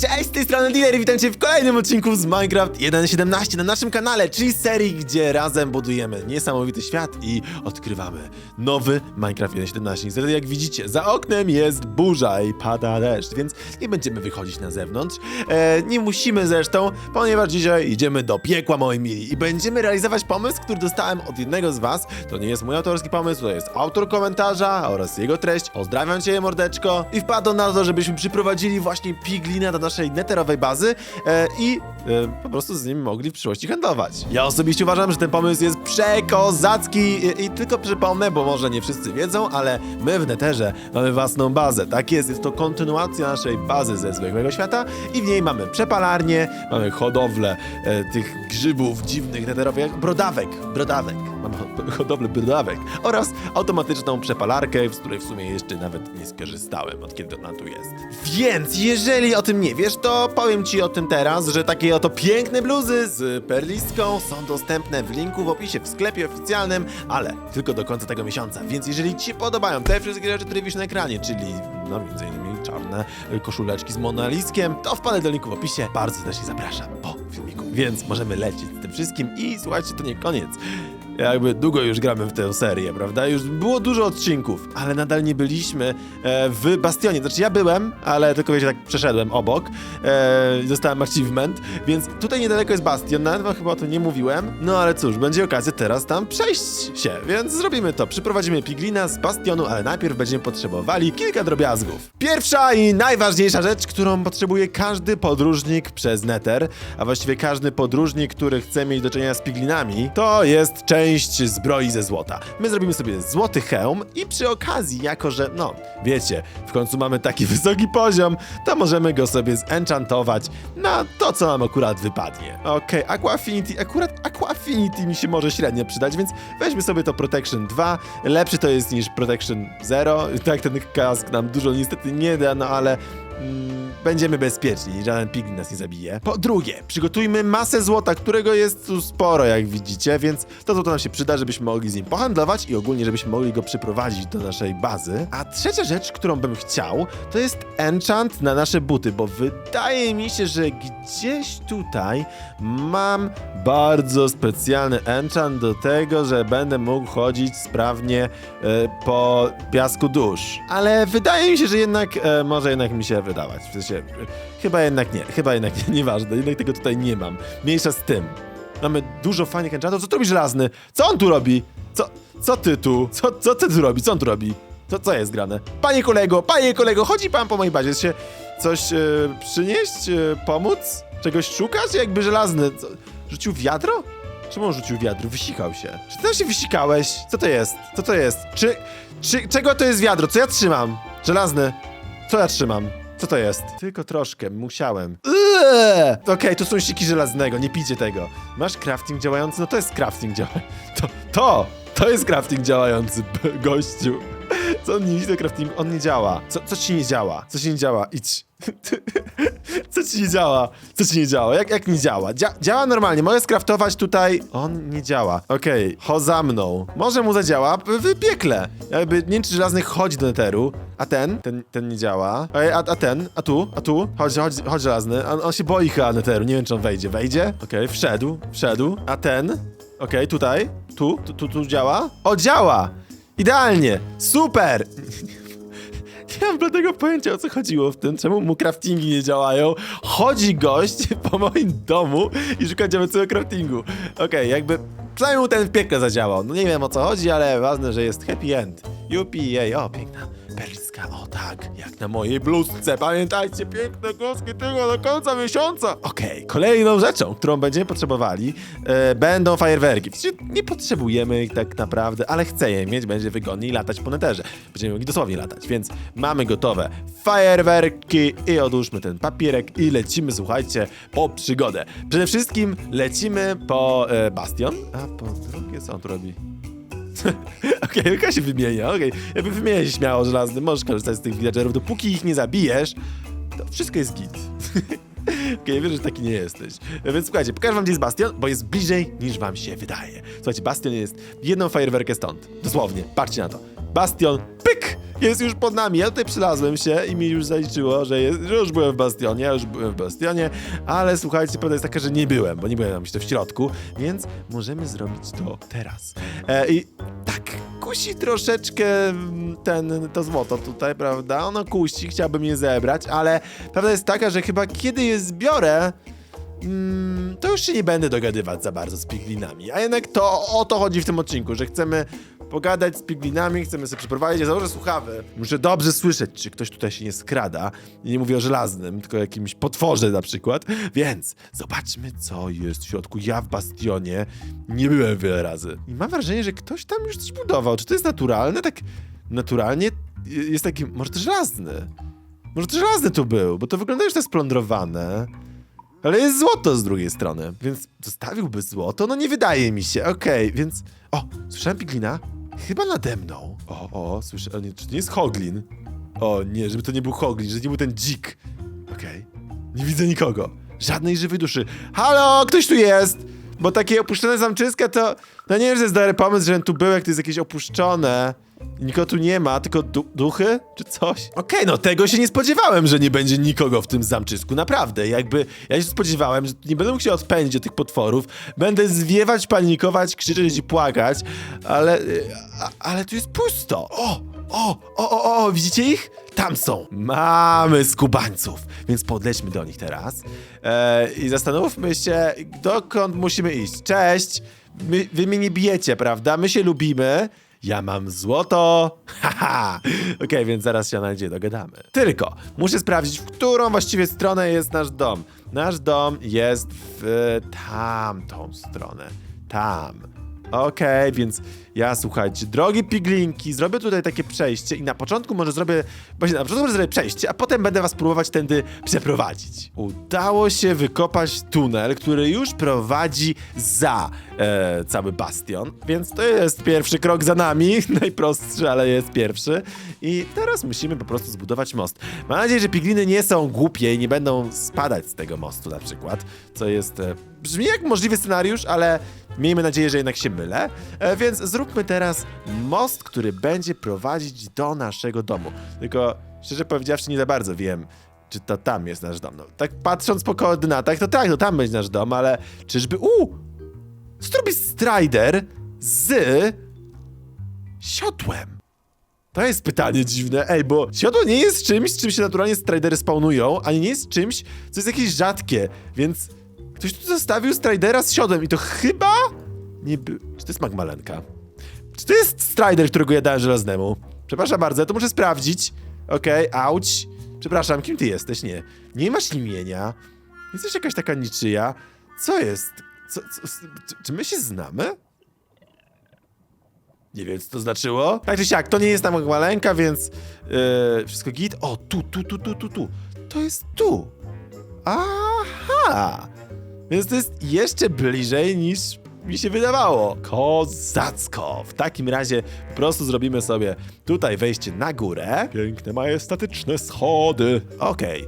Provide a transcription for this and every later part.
Cześć, z tej strony Dealer i witam cię w kolejnym odcinku z Minecraft 1.17 na naszym kanale, czyli serii, gdzie razem budujemy niesamowity świat i odkrywamy nowy Minecraft 1.17. Niestety, jak widzicie, za oknem jest burza i pada deszcz, więc nie będziemy wychodzić na zewnątrz. E, nie musimy zresztą, ponieważ dzisiaj idziemy do piekła, moi mili, i będziemy realizować pomysł, który dostałem od jednego z was. To nie jest mój autorski pomysł, to jest autor komentarza oraz jego treść. Pozdrawiam cię, mordeczko. I wpadł na to, żebyśmy przyprowadzili właśnie piglina do naszej neterowej bazy e, i e, po prostu z nim mogli w przyszłości handlować. Ja osobiście uważam, że ten pomysł jest przekozacki i, i tylko przypomnę, bo może nie wszyscy wiedzą, ale my w neterze mamy własną bazę. Tak jest, jest to kontynuacja naszej bazy ze zwykłego świata i w niej mamy przepalarnię, mamy hodowlę e, tych grzybów dziwnych neterowych, brodawek, brodawek. Mamy ho- hodowlę brodawek oraz automatyczną przepalarkę, z której w sumie jeszcze nawet nie skorzystałem, od kiedy ona tu jest. Więc jeżeli o tym nie wiesz, to powiem ci o tym teraz, że takie oto piękne bluzy z perlistką są dostępne w linku w opisie w sklepie oficjalnym, ale tylko do końca tego miesiąca. Więc jeżeli ci podobają te wszystkie rzeczy, które widzisz na ekranie, czyli no między innymi czarne koszuleczki z monaliskiem, to wpadaj do linku w opisie. Bardzo serdecznie zapraszam po filmiku. Więc możemy lecieć z tym wszystkim i słuchajcie, to nie koniec. Jakby długo już gramy w tę serię, prawda? Już było dużo odcinków, ale nadal nie byliśmy e, w Bastionie. Znaczy ja byłem, ale tylko wiecie, tak przeszedłem obok e, dostałem achievement, więc tutaj niedaleko jest Bastion, nawet wam chyba o tym nie mówiłem. No ale cóż, będzie okazja teraz tam przejść się, więc zrobimy to. Przyprowadzimy Piglina z Bastionu, ale najpierw będziemy potrzebowali kilka drobiazgów. Pierwsza i najważniejsza rzecz, którą potrzebuje każdy podróżnik przez Nether, a właściwie każdy podróżnik, który chce mieć do czynienia z Piglinami, to jest część zbroi ze złota. My zrobimy sobie złoty hełm i przy okazji, jako że, no, wiecie, w końcu mamy taki wysoki poziom, to możemy go sobie zenchantować na to, co nam akurat wypadnie. Okej, Aqua Affinity, akurat Aqua Affinity mi się może średnio przydać, więc weźmy sobie to Protection 2. Lepszy to jest niż Protection 0. Tak, ten kask nam dużo niestety nie da, no ale będziemy bezpieczni, żaden pigmin nas nie zabije. Po drugie, przygotujmy masę złota, którego jest tu sporo, jak widzicie, więc to złoto nam się przyda, żebyśmy mogli z nim pohandlować i ogólnie, żebyśmy mogli go przyprowadzić do naszej bazy. A trzecia rzecz, którą bym chciał, to jest enchant na nasze buty, bo wydaje mi się, że gdzieś tutaj mam bardzo specjalny enchant do tego, że będę mógł chodzić sprawnie e, po piasku dusz. Ale wydaje mi się, że jednak e, może jednak mi się wydawać. W sensie, chyba jednak nie, chyba jednak nie, nieważne, jednak tego tutaj nie mam. Mniejsza z tym. Mamy dużo fajnych enchantów. Co tu robi żelazny? Co on tu robi? Co, co ty tu? Co, co ty tu robi? Co on tu robi? Co, co jest grane? Panie kolego, panie kolego, chodzi pan po mojej bazie. Się coś e, przynieść? E, pomóc? Czegoś szukać? Jakby żelazny. Co, rzucił wiadro? Czemu on rzucił wiadro? Wysikał się. Czy ty tam się wysikałeś? Co to jest? Co to jest? Czy, czy, czego to jest wiadro? Co ja trzymam? Żelazny. Co ja trzymam? Co to jest? Tylko troszkę, musiałem. Eee! Okej, to są siki żelaznego, nie pijcie tego. Masz crafting działający? No to jest crafting działający. To, to, to jest crafting działający, gościu. Co on nie widzi do craftingu? On nie działa. Co, co ci nie działa? Co ci nie działa? Idź. Co ci nie działa? Co ci nie działa? Jak, jak nie działa? Dzia działa normalnie, mogę skraftować tutaj. On nie działa. Okej, ho za mną. Może mu zadziała w piekle. Jakby nie wiem, czy żelazny chodzi do neteru. A ten? Ten, ten nie działa. Ej, a, a ten? A tu? A tu? Chodź, chodź, chodź żelazny. On, on się boi chyba neteru, nie wiem czy on wejdzie. Wejdzie? Okej, wszedł, wszedł. A ten? Okej, tutaj? Tu? tu? Tu, tu działa? O, działa! Idealnie! Super! Nie mam bladego pojęcia o co chodziło w tym, czemu mu craftingi nie działają. Chodzi gość po moim domu i szuka diamentowego craftingu. Okej, jakby przynajmniej mu ten w piekle zadziałał. No nie wiem o co chodzi, ale ważne, że jest happy end. Yupi, jej, o piękna perliska, o tak, jak na mojej bluzce. Pamiętajcie, piękne głoski tylko do końca miesiąca. Okej, kolejną rzeczą, którą będziemy potrzebowali, e, będą fajerwerki. Przecież nie potrzebujemy ich tak naprawdę, ale chcę je mieć, będzie wygodniej latać po neterze. Będziemy mogli dosłownie latać, więc mamy gotowe fajerwerki i odłóżmy ten papierek i lecimy, słuchajcie, po przygodę. Przede wszystkim lecimy po e, Bastion, a po drugie co on tu robi? Okej, okay, się wymienia, okej. Jakby wymienia się śmiało żelazny, możesz korzystać z tych villagerów, dopóki ich nie zabijesz, to wszystko jest git. Okej, wiem, że taki nie jesteś. Więc słuchajcie, pokażę wam, gdzie jest Bastion, bo jest bliżej niż wam się wydaje. Słuchajcie, Bastion jest jedną fajerwerkę stąd. Dosłownie, patrzcie na to. Bastion, pyk! Jest już pod nami. Ja tutaj przylazłem się i mi już zaliczyło, że, jest, że już byłem w bastionie, ja już byłem w bastionie, ale słuchajcie, prawda jest taka, że nie byłem, bo nie byłem tam to w środku, więc możemy zrobić to teraz. E, I tak, kusi troszeczkę mm, ten, to złoto tutaj, prawda? Ono kusi, chciałbym je zebrać, ale prawda jest taka, że chyba kiedy je zbiorę, Mm, to już się nie będę dogadywać za bardzo z piglinami. A jednak to o to chodzi w tym odcinku, że chcemy pogadać z piglinami, chcemy sobie przeprowadzić. Ja założę słuchawy. Muszę dobrze słyszeć, czy ktoś tutaj się nie skrada. I nie mówię o żelaznym, tylko o jakimś potworze na przykład. Więc zobaczmy, co jest w środku. Ja w bastionie nie byłem wiele razy. I mam wrażenie, że ktoś tam już coś budował. Czy to jest naturalne? Tak naturalnie jest taki, może to żelazny. Może to żelazny tu był, bo to wygląda już to splądrowane. Ale jest złoto z drugiej strony, więc zostawiłby złoto? No nie wydaje mi się, okej, więc... O, słyszałem piglina? Chyba nade mną. O, o, słyszę, o nie, czy to nie jest Hoglin? O nie, żeby to nie był Hoglin, że nie był ten dzik. Okej, nie widzę nikogo. Żadnej żywej duszy. Halo, ktoś tu jest! Bo takie opuszczone zamczyska to... No nie wiem, że jest dobry pomysł, żebym tu był, jak to jest jakieś opuszczone. Nikogo tu nie ma, tylko du duchy czy coś? Okej, no tego się nie spodziewałem, że nie będzie nikogo w tym zamczysku, naprawdę. Jakby ja się spodziewałem, że nie będę mógł się odpędzić od tych potworów, będę zwiewać, panikować, krzyczeć i płakać, ale, a, ale tu jest pusto. O, o, o, o, o, widzicie ich? Tam są. Mamy skubańców, więc podlećmy do nich teraz e, i zastanówmy się, dokąd musimy iść. Cześć, My, wy mnie nie bijecie, prawda? My się lubimy. Ja mam złoto. Haha. Okej, więc zaraz się na nadzieję dogadamy. Tylko muszę sprawdzić, w którą właściwie stronę jest nasz dom. Nasz dom jest w tamtą stronę. Tam. Okej, więc ja słuchajcie, drogie piglinki, zrobię tutaj takie przejście i na początku może zrobię, właśnie na początku może zrobię przejście, a potem będę was próbować tędy przeprowadzić. Udało się wykopać tunel, który już prowadzi za e, cały bastion, więc to jest pierwszy krok za nami, najprostszy, ale jest pierwszy. I teraz musimy po prostu zbudować most. Mam nadzieję, że pigliny nie są głupie i nie będą spadać z tego mostu na przykład, co jest... E, brzmi jak możliwy scenariusz, ale miejmy nadzieję, że jednak się mylę. E, więc zróbmy teraz most, który będzie prowadzić do naszego domu. Tylko szczerze powiedziawszy, nie za bardzo wiem, czy to tam jest nasz dom. No, tak patrząc po koordynatach, to tak, to tam będzie nasz dom, ale czyżby... Uuu! Strubi Strider z siodłem. To jest pytanie dziwne. Ej, bo siodło nie jest czymś, czym się naturalnie stridery spawnują, ani nie jest czymś, co jest jakieś rzadkie, więc ktoś tu zostawił stridera z siodłem i to chyba nie by... Czy to jest magmalenka? Czy to jest strider, którego ja dałem żelaznemu? Przepraszam bardzo, to muszę sprawdzić. Okej, auć. Przepraszam, kim ty jesteś? Nie. Nie masz imienia. Jesteś jakaś taka niczyja. Co jest? Co, co, czy, my się znamy? Nie wiem, co to znaczyło. Tak czy siak, to nie jest tam maleńka, więc yy, wszystko git. O, tu, tu, tu, tu, tu, tu. To jest tu. Aha. Więc to jest jeszcze bliżej niż mi się wydawało. Kozacko. W takim razie po prostu zrobimy sobie tutaj wejście na górę. Piękne, majestatyczne schody. Okej.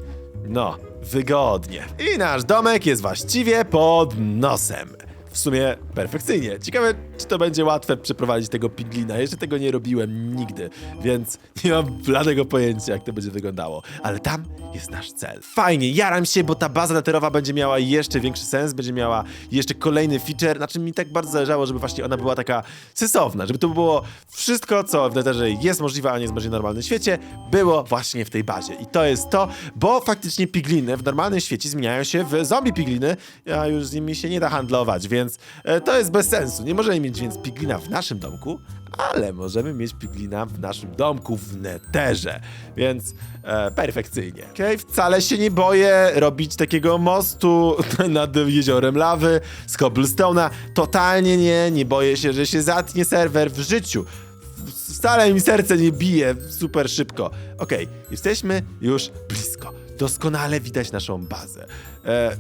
No, wygodnie. I nasz domek jest właściwie pod nosem. W sumie perfekcyjnie. Ciekawe, czy to będzie łatwe przeprowadzić tego piglina. Jeszcze tego nie robiłem nigdy, więc nie mam bladego pojęcia, jak to będzie wyglądało. Ale tam jest nasz cel. Fajnie, jaram się, bo ta baza neterowa będzie miała jeszcze większy sens, będzie miała jeszcze kolejny feature, na czym mi tak bardzo zależało, żeby właśnie ona była taka sensowna, żeby to było wszystko, co w neterze jest możliwe, a nie jest możliwe w normalnym świecie, było właśnie w tej bazie. I to jest to, bo faktycznie pigliny w normalnym świecie zmieniają się w zombie pigliny, a już z nimi się nie da handlować, więc e, to jest bez sensu. Nie możemy mieć więc piglina w naszym domku, ale możemy mieć piglina w naszym domku w neterze, więc e, perfekcyjnie. Okej, wcale się nie boję robić takiego mostu nad jeziorem lawy z cobblestone'a. Totalnie nie, nie boję się, że się zatnie serwer w życiu. Wcale mi serce nie bije super szybko. Okej, jesteśmy już blisko. Doskonale widać naszą bazę. E,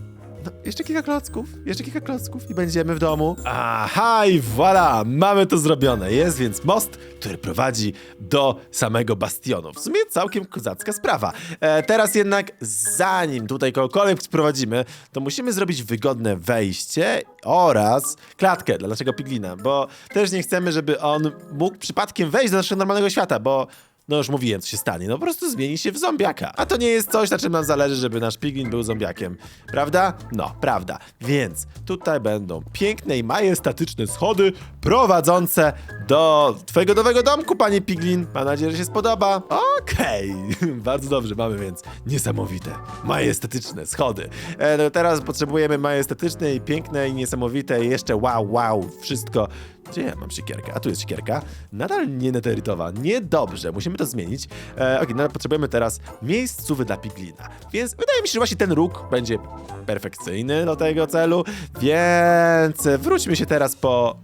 jeszcze kilka klocków, jeszcze kilka klocków i będziemy w domu. Aha, i voilà, mamy to zrobione. Jest więc most, który prowadzi do samego bastionu. W sumie całkiem kozacka sprawa. E, teraz jednak, zanim tutaj kogokolwiek sprowadzimy, to musimy zrobić wygodne wejście oraz klatkę dla naszego piglina, bo też nie chcemy, żeby on mógł przypadkiem wejść do naszego normalnego świata, bo no już mówiłem, co się stanie, no po prostu zmieni się w zombiaka. A to nie jest coś, na czym nam zależy, żeby nasz piglin był zombiakiem. Prawda? No, prawda. Więc tutaj będą piękne i majestatyczne schody prowadzące do twojego nowego domku, panie piglin. Mam nadzieję, że się spodoba. Okej, bardzo dobrze, mamy więc niesamowite, majestatyczne schody. E, no teraz potrzebujemy majestatyczne i piękne i niesamowite i jeszcze wow, wow, wszystko. Gdzie ja mam siekierkę? A tu jest siekierka. Nadal nie neterytowa. Niedobrze, musimy to zmienić. E, Okej, no potrzebujemy teraz miejscówy dla piglina. Więc wydaje mi się, że właśnie ten róg będzie perfekcyjny do tego celu. Więc wróćmy się teraz po...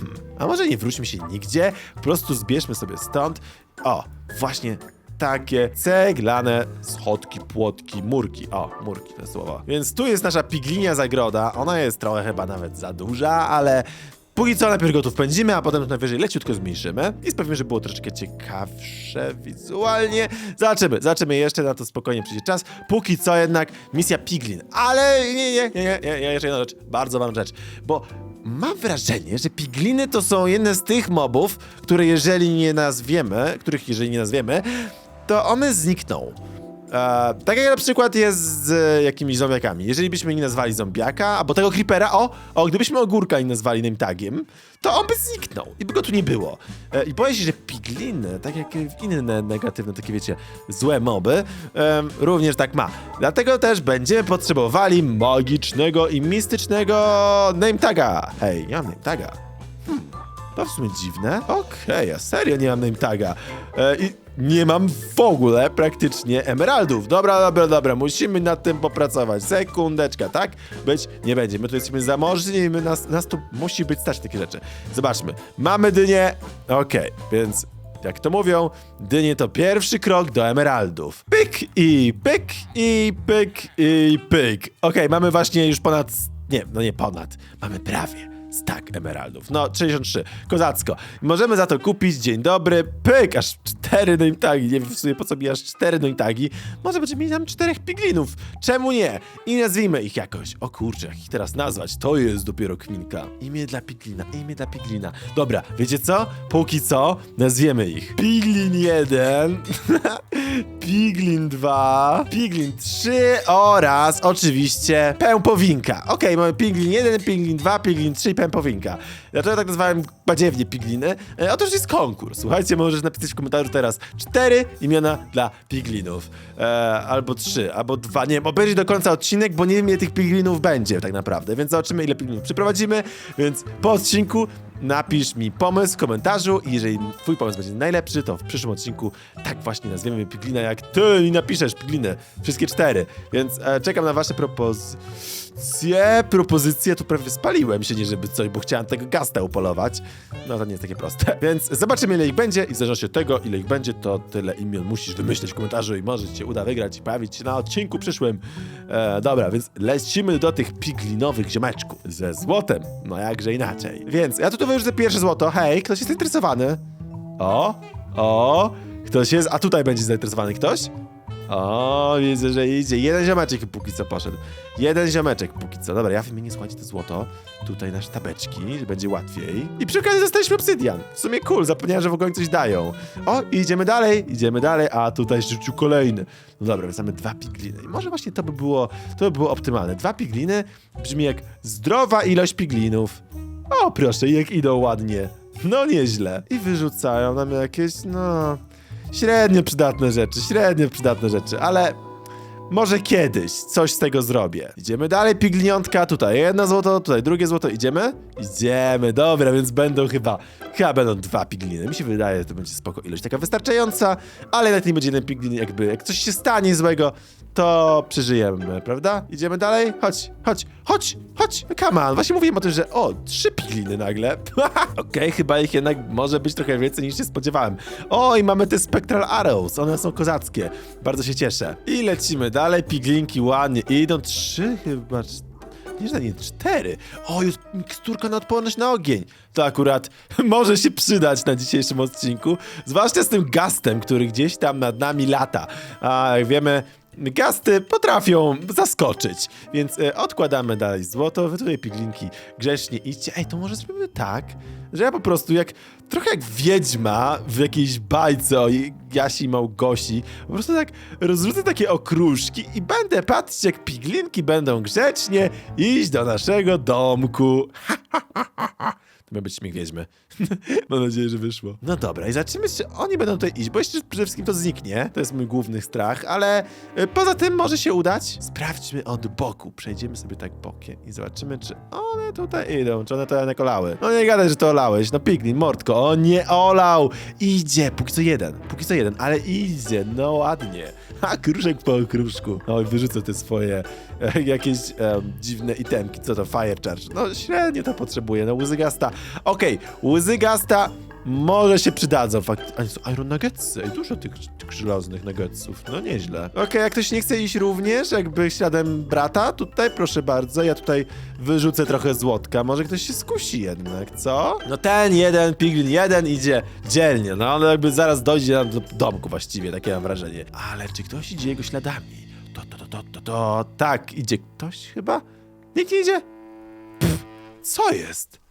Hmm, a może nie wróćmy się nigdzie? Po prostu zbierzmy sobie stąd. O, właśnie takie ceglane schodki, płotki, murki. O, murki to słowo. Więc tu jest nasza piglinia zagroda. Ona jest trochę chyba nawet za duża, ale póki co najpierw go tu wpędzimy, a potem najwyżej leciutko zmniejszymy i sprawimy, żeby było troszeczkę ciekawsze wizualnie. Zobaczymy, zobaczymy jeszcze, na to spokojnie przyjdzie czas. Póki co jednak misja Piglin. Ale nie, nie, nie, nie, nie, jeszcze jedna rzecz, bardzo ważna rzecz, bo mam wrażenie, że pigliny to są jedne z tych mobów, które jeżeli nie nazwiemy, których jeżeli nie nazwiemy, to one znikną. E, tak jak na przykład jest z e, jakimiś zombiakami. Jeżeli byśmy nie nazwali zombiaka, albo tego creepera, o, o, gdybyśmy ogórka nie nazwali name tagiem, to on by zniknął i by go tu nie było. E, I boję się, że pigliny, tak jak inne negatywne, takie wiecie, złe moby, em, również tak ma. Dlatego też będziemy potrzebowali magicznego i mistycznego name taga. Hej, nie mam name taga. To w sumie dziwne. Okej, ja serio nie mam name taga. E, I nie mam w ogóle praktycznie emeraldów. Dobra, dobra, dobra, musimy nad tym popracować. Sekundeczka, tak? Być nie będzie. My tu jesteśmy zamożni i nas, nas tu musi być stać takie rzeczy. Zobaczmy. Mamy dynię. Okej, więc jak to mówią, dynie to pierwszy krok do emeraldów. Pyk i pyk i pyk i pyk. Okej, mamy właśnie już ponad... Nie, no nie ponad. Mamy prawie stack emeraldów. No, 63. Kozacko. Możemy za to kupić, dzień dobry, pyk, aż 4 name tagi. Nie wiem w sumie po co mi aż 4 name tagi. Może będziemy mieli tam czterech piglinów. Czemu nie? I nazwijmy ich jakoś. O kurczę, jak ich teraz nazwać? To jest dopiero kminka. Imię dla piglina, imię dla piglina. Dobra, wiecie co? Póki co nazwiemy ich. Piglin 1, Piglin 2, Piglin 3 oraz oczywiście Pępowinka. Okej, mamy Piglin 1, Piglin 2, Piglin 3 i Pępowinka. Dlaczego tak nazwałem badziewnie Pigliny? E, otóż jest konkurs. Słuchajcie, możesz napisać w komentarzu teraz cztery imiona dla Piglinów. E, albo trzy, albo dwa. Nie wiem, obejrzyj do końca odcinek, bo nie wiem ile tych Piglinów będzie tak naprawdę, więc zobaczymy ile Piglinów przyprowadzimy, więc po odcinku napisz mi pomysł w komentarzu i jeżeli twój pomysł będzie najlepszy, to w przyszłym odcinku tak właśnie nazwiemy Piglina jak ty i napiszesz Piglinę. Wszystkie cztery. Więc e, czekam na wasze propozycje. Propozycje tu prawie spaliłem się, nie żeby coś, bo chciałem tego gasta upolować. No to nie jest takie proste. Więc zobaczymy ile ich będzie i w zależności od tego ile ich będzie, to tyle imion musisz wymyśleć w komentarzu i może ci się uda wygrać i pojawić się na odcinku przyszłym. E, dobra, więc lecimy do tych piglinowych ziomeczków ze złotem. No jakże inaczej. Więc ja tutaj wyrzucę pierwsze złoto. Hej, ktoś jest zainteresowany? O, o, ktoś jest, a tutaj będzie zainteresowany ktoś? O, widzę, że idzie. Jeden ziomeczek póki co poszedł. Jeden ziomeczek póki co. Dobra, ja wymienię, słuchajcie, to złoto. Tutaj nasze tabeczki, że będzie łatwiej. I przy okazji dostaliśmy obsydian. W sumie cool, zapomniałem, że w ogóle coś dają. O, idziemy dalej, idziemy dalej, a tutaj rzucił kolejny. No dobra, więc mamy dwa pigliny. I może właśnie to by było, to by było optymalne. Dwa pigliny brzmi jak zdrowa ilość piglinów. O, proszę, jak idą ładnie. No nieźle. I wyrzucają nam jakieś, no... Średnio przydatne rzeczy, średnio przydatne rzeczy, ale może kiedyś coś z tego zrobię. Idziemy dalej, pigliniątka, tutaj jedno złoto, tutaj drugie złoto, idziemy? Idziemy, dobra, więc będą chyba, chyba będą dwa pigliny. Mi się wydaje, że to będzie spoko ilość, taka wystarczająca, ale nawet nie będzie jeden piglin, jakby, jak coś się stanie złego, to przeżyjemy, prawda? Idziemy dalej? Chodź, chodź, chodź, chodź, come on. Właśnie mówiłem o tym, że o, trzy pigliny nagle. Okej, chyba ich jednak może być trochę więcej niż się spodziewałem. O, i mamy te Spectral Arrows, one są kozackie. Bardzo się cieszę. I lecimy dalej, piglinki ładnie idą, trzy chyba, nie, że nie, cztery. O, jest miksturka na odporność na ogień. To akurat może się przydać na dzisiejszym odcinku. Zwłaszcza z tym gastem, który gdzieś tam nad nami lata. A jak wiemy, gasty potrafią zaskoczyć. Więc e, odkładamy dalej złoto. Wy tutaj piglinki grzecznie idźcie. Ej, to może zrobimy tak, że ja po prostu jak trochę jak wiedźma w jakiejś bajce o Jasi Małgosi. Po prostu tak rozrzucę takie okruszki i będę patrzeć, jak piglinki będą grzecznie iść do naszego domku. To miał być śmiech wiedźmy. Mam nadzieję, że wyszło. No dobra, i zobaczymy, czy oni będą tutaj iść, bo jeszcze przede wszystkim to zniknie. To jest mój główny strach, ale y, poza tym może się udać. Sprawdźmy od boku. Przejdziemy sobie tak bokiem i zobaczymy, czy one tutaj idą, czy one to jednak olały. No nie gadaj, że to olałeś. No piglin, mordko, o nie olał. Idzie, póki co jeden, póki co jeden, ale idzie, no ładnie. Ha, kruszek po okruszku. Oj, wyrzucę te swoje e, jakieś em, dziwne itemki. Co to, fire charge? No średnio to potrzebuję, no łzy Okej, łzy gasta może się przydadzą. Fakt... A nie są iron nuggetsy. Ej, dużo tych, tych żelaznych nuggetsów. No nieźle. Okej, jak ktoś nie chce iść również, jakby śladem brata, tutaj proszę bardzo, ja tutaj wyrzucę trochę złotka. Może ktoś się skusi jednak, co? No ten jeden piglin, jeden idzie dzielnie. No on jakby zaraz dojdzie do domku właściwie, takie mam wrażenie. Ale czy ktoś idzie jego śladami? To, to, to, to, to, to, tak, idzie ktoś chyba? Nikt nie idzie? Pff, co jest?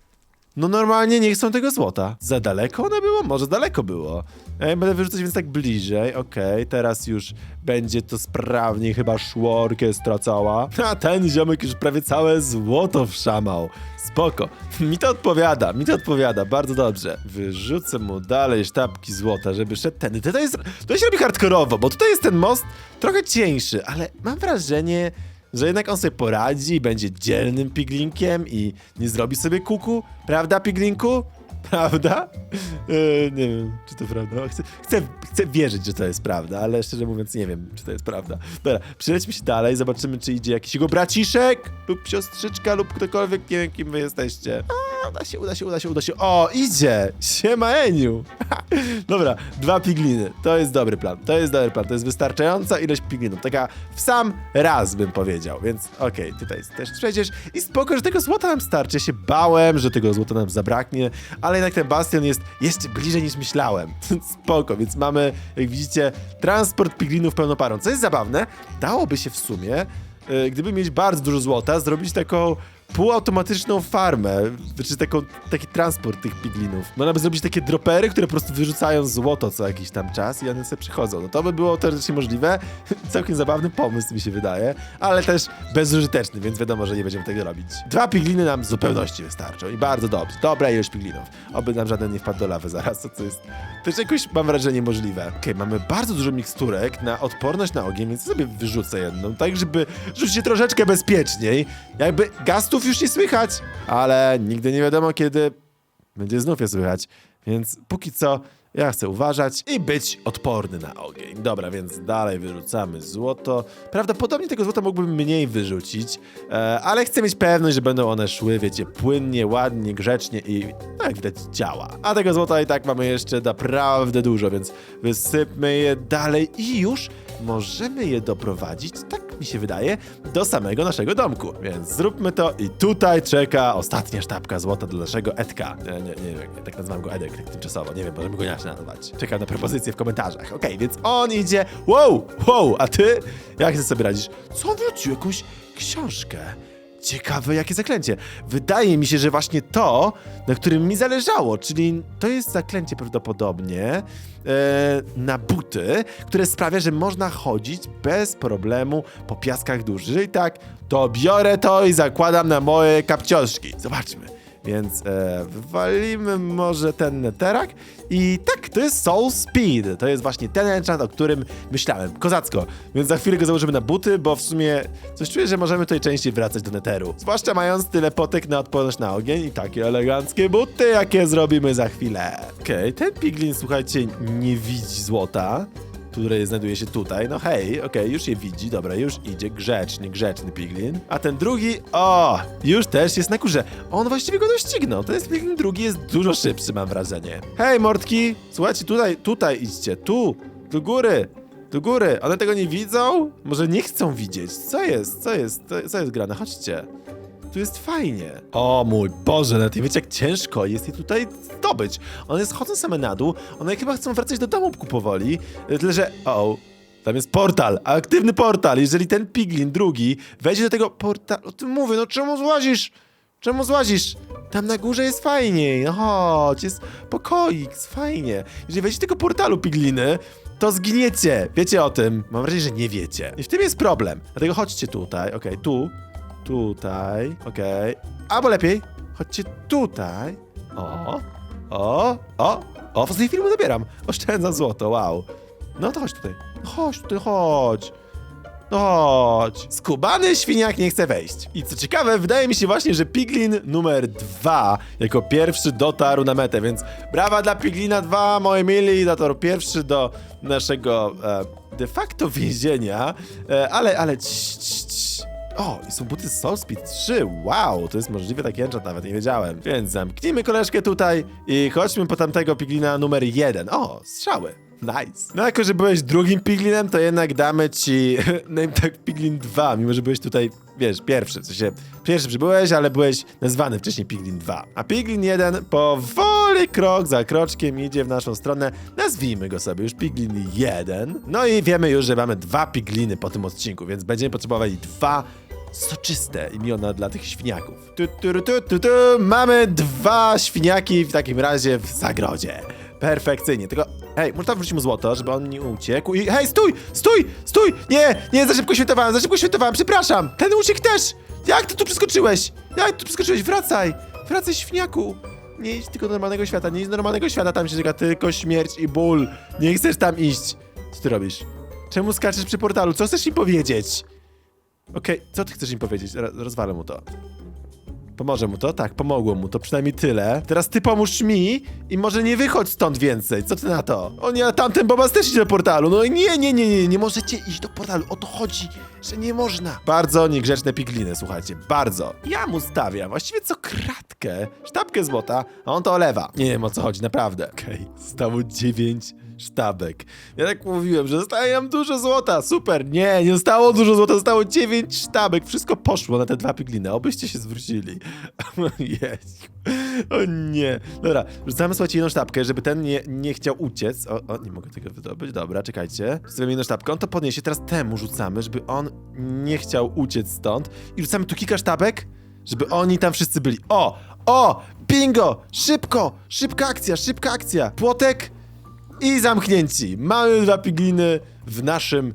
No normalnie nie chcą tego złota. Za daleko one było? Może daleko było. Ja będę wyrzucać więc tak bliżej. Okej, teraz już będzie to sprawniej. Chyba szło orkiestra cała. A ten ziomek już prawie całe złoto wszamał. Spoko. Mi to odpowiada, mi to odpowiada. Bardzo dobrze. Wyrzucę mu dalej sztabki złota, żeby szedł ten. To jest, to się robi hardkorowo, bo tutaj jest ten most trochę cieńszy, ale mam wrażenie, że jednak on sobie poradzi będzie dzielnym piglinkiem i nie zrobi sobie kuku, prawda, piglinku? Prawda? Eee, nie wiem, czy to prawda. Chcę, chcę, chcę wierzyć, że to jest prawda, ale szczerze mówiąc nie wiem, czy to jest prawda. Dobra, przejdźmy się dalej, zobaczymy, czy idzie jakiś jego braciszek lub siostrzyczka lub ktokolwiek, nie wiem, kim wy jesteście. Uda się, uda się, uda się, uda się. O, idzie! Siema Eniu! Dobra, dwa pigliny. To jest dobry plan. To jest dobry plan. To jest wystarczająca ilość piglinów. Taka w sam raz bym powiedział. Więc okej, tutaj też przejdziesz. I spoko, że tego złota nam starczy. Ja się bałem, że tego złota nam zabraknie, ale jednak ten bastion jest jeszcze bliżej niż myślałem. spoko, więc mamy, jak widzicie, transport piglinów pełną parą. Co jest zabawne, dałoby się w sumie, e, gdyby mieć bardzo dużo złota, zrobić taką półautomatyczną farmę, czy taką, taki transport tych piglinów. Można by zrobić takie dropery, które po prostu wyrzucają złoto co jakiś tam czas i one sobie przychodzą. No to by było teoretycznie możliwe. Całkiem zabawny pomysł mi się wydaje, ale też bezużyteczny, więc wiadomo, że nie będziemy tego robić. Dwa pigliny nam w zupełności wystarczą i bardzo dobrze. Dobra ilość piglinów. Oby nam żaden nie wpadł do lawy zaraz, to co jest też jakoś, mam wrażenie, możliwe. Okej, mamy bardzo dużo miksturek na odporność na ogień, więc sobie wyrzucę jedną, tak żeby rzucić się troszeczkę bezpieczniej. Jakby gastów już nie słychać, ale nigdy nie wiadomo, kiedy będzie znów je słychać. Więc póki co ja chcę uważać i być odporny na ogień. Dobra, więc dalej wyrzucamy złoto. Prawdopodobnie tego złota mógłbym mniej wyrzucić, e, ale chcę mieć pewność, że będą one szły, wiecie, płynnie, ładnie, grzecznie i jak widać działa. A tego złota i tak mamy jeszcze naprawdę dużo, więc wysypmy je dalej i już możemy je doprowadzić, tak mi się wydaje, do samego naszego domku. Więc zróbmy to i tutaj czeka ostatnia sztabka złota dla naszego Edka. Nie, nie, nie jak- tak nazywam go Edek, tymczasowo, nie wiem, możemy go inaczej nazwać. Czekam na propozycje w komentarzach. Okej, więc on idzie, wow, wow, a ty? Jak ty sobie radzisz? Co wrócił? Jakąś książkę? Ciekawe, jakie zaklęcie. Wydaje mi się, że właśnie to, na którym mi zależało, czyli to jest zaklęcie prawdopodobnie e, na buty, które sprawia, że można chodzić bez problemu po piaskach dużych. Tak, to biorę to i zakładam na moje kapcioszki. Zobaczmy. Więc e, wywalimy może ten neterak i tak, to jest Soul Speed. To jest właśnie ten enchant, o którym myślałem. Kozacko. Więc za chwilę go założymy na buty, bo w sumie coś czuję, że możemy tutaj częściej wracać do neteru. Zwłaszcza mając tyle potek na odporność na ogień i takie eleganckie buty, jakie zrobimy za chwilę. Okej, ten piglin, słuchajcie, nie widzi złota które znajduje się tutaj. No hej, okej, już je widzi, dobra, już idzie grzecznie, grzeczny piglin. A ten drugi, o, już też jest na górze. On właściwie go doścignął. Ten jest piglin drugi jest dużo szybszy, mam wrażenie. Hej, mordki, słuchajcie, tutaj, tutaj idźcie, tu, do góry. Do góry, one tego nie widzą? Może nie chcą widzieć. Co jest? Co jest? Co jest grane? Chodźcie. Tu jest fajnie. O mój Boże, nawet nie wiecie jak ciężko jest je tutaj zdobyć. One schodzą same na dół, one chyba chcą wracać do domu powoli, tyle że... O, tam jest portal, aktywny portal. Jeżeli ten piglin drugi wejdzie do tego portalu... O tym mówię, no czemu złazisz? Czemu złazisz? Tam na górze jest fajniej. No chodź, jest pokoik, jest fajnie. Jeżeli wejdziecie do tego portalu pigliny, to zginiecie. Wiecie o tym. Mam wrażenie, że nie wiecie. I w tym jest problem. Dlatego chodźcie tutaj, okej, tu, tutaj, okej. Albo lepiej, chodźcie tutaj. O, o, o, o, w tej filmu zabieram. Oszczędzam złoto, wow. No to chodź tutaj. Chodź tutaj, chodź. No chodź. Skubany świniak nie chce wejść. I co ciekawe, wydaje mi się właśnie, że Piglin numer dwa jako pierwszy dotarł na metę, więc brawa dla Piglina 2, moi mili, dotarł pierwszy do naszego e, de facto więzienia, e, ale, ale cii, cii, cii. O, i są buty z Soul Speed 3, wow, to jest możliwe taki enchant, nawet nie wiedziałem. Więc zamknijmy koleżkę tutaj i chodźmy po tamtego Piglina numer 1. O, strzały. Nice. No jako, że byłeś drugim piglinem, to jednak damy ci name tag piglin 2, mimo że byłeś tutaj, wiesz, pierwszy. W sensie, pierwszy przybyłeś, ale byłeś nazwany wcześniej piglin 2. A piglin 1 powoli, krok za kroczkiem idzie w naszą stronę. Nazwijmy go sobie już piglin 1. No i wiemy już, że mamy dwa pigliny po tym odcinku, więc będziemy potrzebowali dwa soczyste imiona dla tych świniaków. Tu, tu, tu, tu, tu. Mamy dwa świniaki w takim razie w zagrodzie. Perfekcyjnie, tylko hej, może tam wrócić mu złoto, żeby on nie uciekł. I hej, stój, stój, stój, nie, nie, za szybko świętowałem, za szybko świętowałem, przepraszam, ten uciekł też, jak ty tu przeskoczyłeś, jak ty tu przeskoczyłeś, wracaj, wracaj świniaku, nie idź tylko do normalnego świata, nie idź do normalnego świata, tam się czeka tylko śmierć i ból, nie chcesz tam iść, co ty robisz, czemu skaczesz przy portalu, co chcesz mi powiedzieć? Okej, co ty chcesz im powiedzieć? Ro- rozwalę mu to. Pomoże mu to? Tak, pomogło mu to, przynajmniej tyle. Teraz ty pomóż mi i może nie wychodź stąd więcej. Co ty na to? O nie, a tamten Bobas też idzie do portalu. No i nie, nie, nie, nie, nie możecie iść do portalu. O to chodzi, że nie można. Bardzo niegrzeczne pigliny, słuchajcie, bardzo. Ja mu stawiam właściwie co kratkę, sztabkę złota, a on to olewa. Nie wiem o co chodzi, naprawdę. Okej, zostało dziewięć sztabek. Ja tak mówiłem, że zostaje nam dużo złota, super. Nie, nie zostało dużo złota, zostało 9 sztabek. Wszystko poszło na te dwa pigliny, obyście się zwrócili. Jeźdź. O nie. Dobra, rzucamy słuchajcie jedną sztabkę, żeby ten nie, nie chciał uciec. O, o, nie mogę tego wydobyć, dobra, czekajcie. Rzucamy jedną sztabkę, on to podniesie, teraz temu rzucamy, żeby on nie chciał uciec stąd. I rzucamy tu kilka sztabek, żeby oni tam wszyscy byli. O, o, bingo, szybko, szybka akcja, szybka akcja. Płotek, i zamknięci. Mamy dwa pigliny w naszym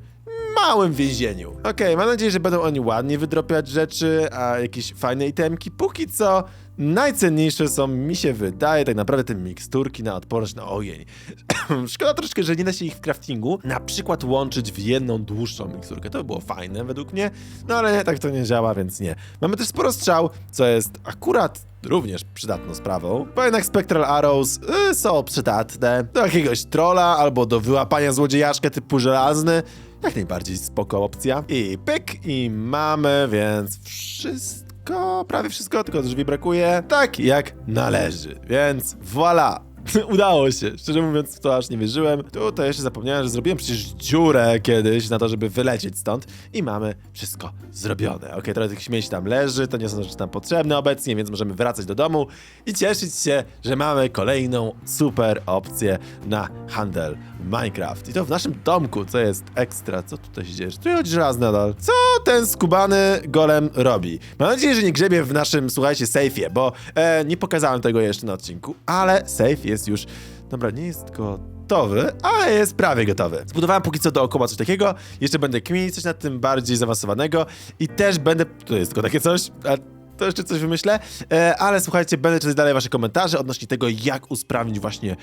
małym więzieniu. Okej, mam nadzieję, że będą oni ładnie wydropiać rzeczy, a jakieś fajne itemki. Póki co najcenniejsze są, mi się wydaje, tak naprawdę te miksturki na odporność na ogień. Szkoda troszkę, że nie da się ich w craftingu na przykład łączyć w jedną dłuższą miksturkę. To by było fajne według mnie, no ale tak to nie działa, więc nie. Mamy też sporo strzał, co jest akurat również przydatną sprawą, bo jednak Spectral Arrows y, są przydatne do jakiegoś trolla albo do wyłapania złodziejaszkę typu żelazny. Jak najbardziej spoko opcja. I pyk, i mamy, więc wszystko, prawie wszystko, tylko drzwi brakuje, tak jak należy. Więc voilà! Udało się. Szczerze mówiąc, w to aż nie wierzyłem. Tutaj jeszcze zapomniałem, że zrobiłem przecież dziurę kiedyś na to, żeby wylecieć stąd. I mamy wszystko zrobione. Okej, trochę tych śmieci tam leży, to nie są rzeczy tam potrzebne obecnie, więc możemy wracać do domu i cieszyć się, że mamy kolejną super opcję na handel Minecraft. I to w naszym domku, co jest ekstra. Co tutaj się dzieje? Tu chodzi raz nadal. Co ten skubany golem robi? Mam nadzieję, że nie grzebie w naszym, słuchajcie, sejfie, bo e, nie pokazałem tego jeszcze na odcinku, ale safe jest już, dobra, nie jest gotowy, ale jest prawie gotowy. Zbudowałem póki co dookoła coś takiego, jeszcze będę kminić coś nad tym bardziej zaawansowanego i też będę, to jest tylko takie coś, a to jeszcze coś wymyślę, e, ale słuchajcie, będę czytać dalej wasze komentarze odnośnie tego, jak usprawnić właśnie e,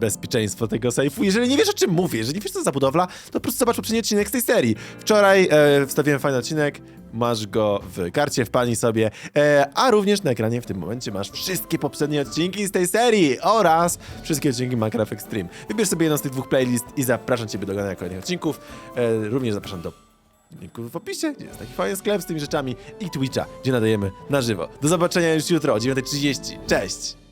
bezpieczeństwo tego sejfu. Jeżeli nie wiesz o czym mówię, jeżeli nie wiesz co za budowla, to po prostu zobacz poprzedni odcinek z tej serii. Wczoraj e, wstawiłem fajny odcinek, masz go w karcie, wpadnij sobie, e, a również na ekranie w tym momencie masz wszystkie poprzednie odcinki z tej serii oraz wszystkie odcinki Minecraft Extreme. Wybierz sobie jedną z tych dwóch playlist i zapraszam ciebie do oglądania kolejnych odcinków. E, również zapraszam do linku w opisie, gdzie jest taki fajny sklep z tymi rzeczami i Twitcha, gdzie nadajemy na żywo. Do zobaczenia już jutro o 9.30. Cześć!